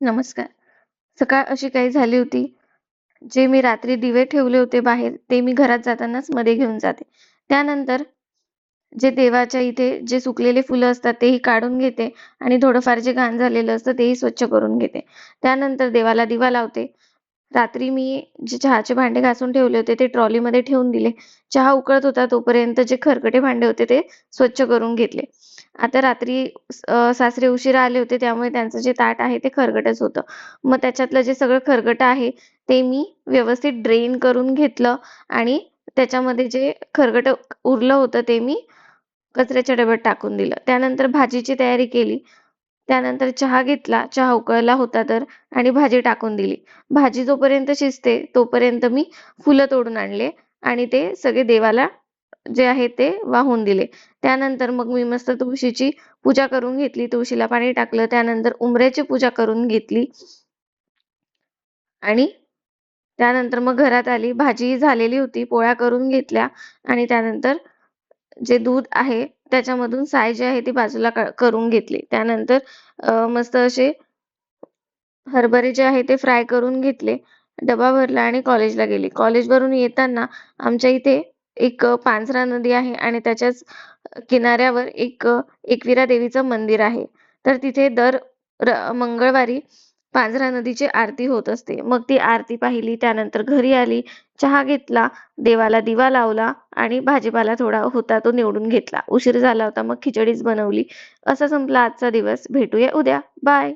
नमस्कार. सकाळ अशी काही झाली होती, जे मी रात्री दिवे ठेवले होते बाहेर, ते मी घरात जातानाच मध्ये घेऊन जाते. त्यानंतर जे देवाच्या इथे जे सुकलेले फुलं असतात तेही काढून घेते आणि थोडंफार जे घाण झालेलं असतं तेही स्वच्छ करून घेते. त्यानंतर देवाला दिवा लावते. रात्री मी जे चहाचे भांडे घासून ठेवले होते ते ट्रॉलीमध्ये ठेवून दिले. चहा उकळत होता तोपर्यंत जे खरकटे भांडे होते ते स्वच्छ करून घेतले. आता रात्री सासरे उशिरा आले होते त्यामुळे त्यांचं जे ताट आहे ते खरगटच होतं. मग त्याच्यातलं जे सगळं खरगट आहे ते मी व्यवस्थित ड्रेन करून घेतलं आणि त्याच्यामध्ये जे खरगट उरलं होतं ते मी कचऱ्याच्या डब्यात टाकून दिलं. त्यानंतर भाजीची तयारी केली. त्यानंतर चहा घेतला. चहा उकळला होता तर आणि भाजी टाकून दिली. भाजी जोपर्यंत शिजते तोपर्यंत मी फुलं तोडून आणले आणि ते सगळे देवाला जे आहे ते वाहून दिले. त्यानंतर मग मी मस्त तुळशीची पूजा करून घेतली. तुळशीला पाणी टाकलं. त्यानंतर उंबऱ्याची पूजा करून घेतली. आणि त्यानंतर मग घरात आली. भाजी झालेली होती. पोळ्या करून घेतल्या आणि त्यानंतर जे दूध आहे त्याच्यामधून साय जे आहे ती बाजूला करून घेतली. त्यानंतर मस्त असे हरभरे जे आहे ते फ्राय करून घेतले. डबा भरला आणि कॉलेजला गेली. कॉलेजवरून येताना आमच्या इथे एक पांझरा नदी आहे आणि त्याच्याच किनाऱ्यावर एक एकविरा देवीचं मंदिर आहे. तर तिथे दर मंगळवारी पांझरा नदीची आरती होत असते. मग ती आरती पाहिली. त्यानंतर घरी आली. चहा घेतला. देवाला दिवा लावला आणि भाजीपाला थोडा होता तो निवडून घेतला. उशीर झाला होता मग खिचडीच बनवली. असा संपला आजचा दिवस. भेटूया उद्या. बाय.